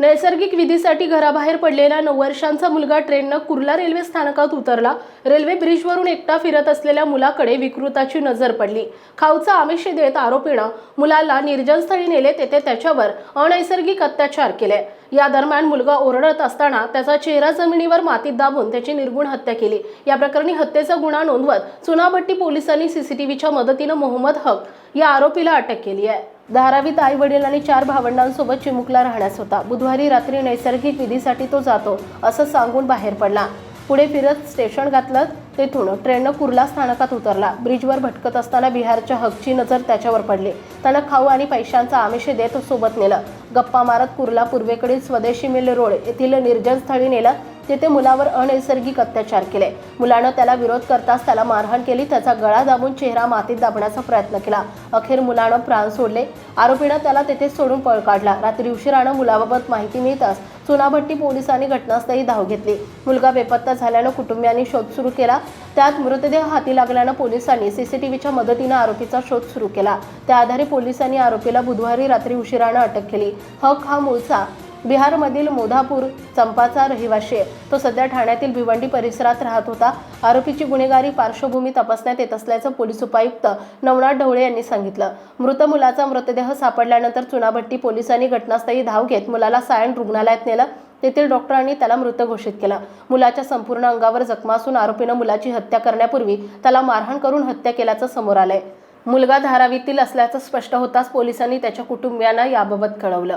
नैसर्गिक विधीसाठी घराबाहेर पडलेला नऊ वर्षांचा मुलगा ट्रेननं कुर्ला रेल्वे स्थानकात उतरला. रेल्वे ब्रिजवरून एकटा फिरत असलेल्या मुलाकडे विकृताची नजर पडली. खाऊचा आमिष देत आरोपीनं मुलाला निर्जनस्थळी नेले तेथे त्याच्यावर अनैसर्गिक अत्याचार केले. या दरम्यान मुलगा ओरडत असताना त्याचा चेहरा जमिनीवर मातीत दाबून त्याची निर्गुण हत्या केली. या प्रकरणी हत्येचा गुन्हा नोंदवत चुनाभट्टी पोलिसांनी सीसीटीव्हीच्या मदतीनं मोहम्मद हक या आरोपीला अटक केली आहे. धारावीत आई वडील आणि चार भावंडांसोबत चिमुकला राहण्यास होता. बुधवारी रात्री नैसर्गिक विधीसाठी तो जातो असं सांगून बाहेर पडला. पुढे फिरत स्टेशन घातलं तेथून ट्रेननं कुर्ला स्थानकात उतरला. ब्रिजवर भटकत असताना बिहारच्या हकची नजर त्याच्यावर पडली. त्यानं खाऊ आणि पैशांचा आमिष देत सोबत नेलं. गप्पा मारत कुर्ला पूर्वेकडील स्वदेशी मिल रोड येथील निर्जन स्थळी नेलं. तेथे मुलावर अनैसर्गिक अत्याचार केले. मुलानं त्याला विरोध करताच त्याला मारहाण केली. त्याचा गळा दाबून चेहरा मातीत दाबण्याचा प्रयत्न केला. अखेर मुलानं प्राण सोडले. आरोपीनं त्याला तेथे सोडून पळ काढला. रात्री उशिरानं मुलाबाबत माहिती मिळताच चुनाभट्टी पोलिसांनी घटनास्थळी धाव घेतली. मुलगा बेपत्ता झाल्यानं कुटुंबियांनी शोध सुरू केला. त्यात मृतदेह हाती लागल्यानं पोलिसांनी सीसीटीव्हीच्या मदतीनं आरोपीचा शोध सुरू केला. त्या आधारे पोलिसांनी आरोपीला बुधवारी रात्री उशिरानं अटक केली. हक हा मूळचा बिहारमधील मोधापूर चंपाचा रहिवाशी आहे. तो सध्या ठाण्यातील भिवंडी परिसरात राहत होता. आरोपीची गुन्हेगारी पार्श्वभूमी तपासण्यात येत असल्याचं पोलीस उपायुक्त नवनाथ ढवळे यांनी सांगितलं. मृत मुलाचा मृतदेह सापडल्यानंतर चुनाभट्टी पोलिसांनी घटनास्थळी धाव घेत मुलाला सायन रुग्णालयात नेलं. तेथील डॉक्टरांनी त्याला मृत घोषित केलं. मुलाच्या संपूर्ण अंगावर जखमा असून आरोपीनं मुलाची हत्या करण्यापूर्वी त्याला मारहाण करून हत्या केल्याचं समोर आलंय. मुलगा धारावीतील असल्याचं स्पष्ट होताच पोलिसांनी त्याच्या कुटुंबियांना याबाबत कळवलं.